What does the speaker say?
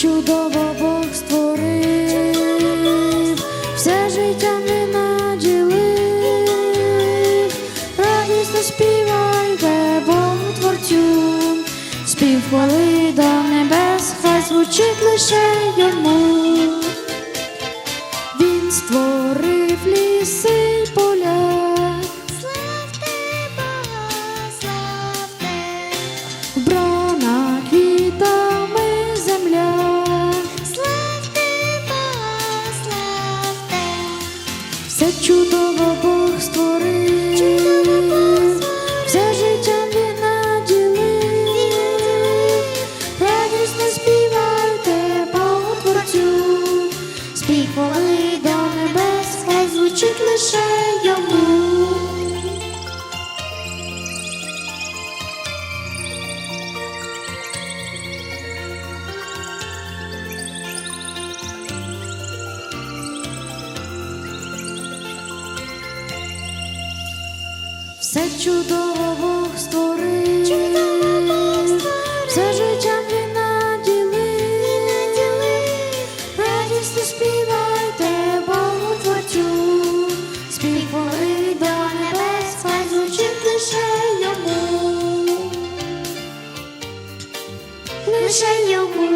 чудово Бог створив, все життя не наділив, радісно співайте Богу творцю, спів хвали до небес, хай звучить лише йому. Він створив ліси Все чудово Бог створив, Бог все життя він наділив. Радісно співайте Богу Творцю, спів хвали до небес, хай звучить лише Все чудово Бог створив, Чудово Бог створив. все життя він наділив. Радісно співайте Богу Творцю, спів до небес, хай звучить лише йому, лише йому.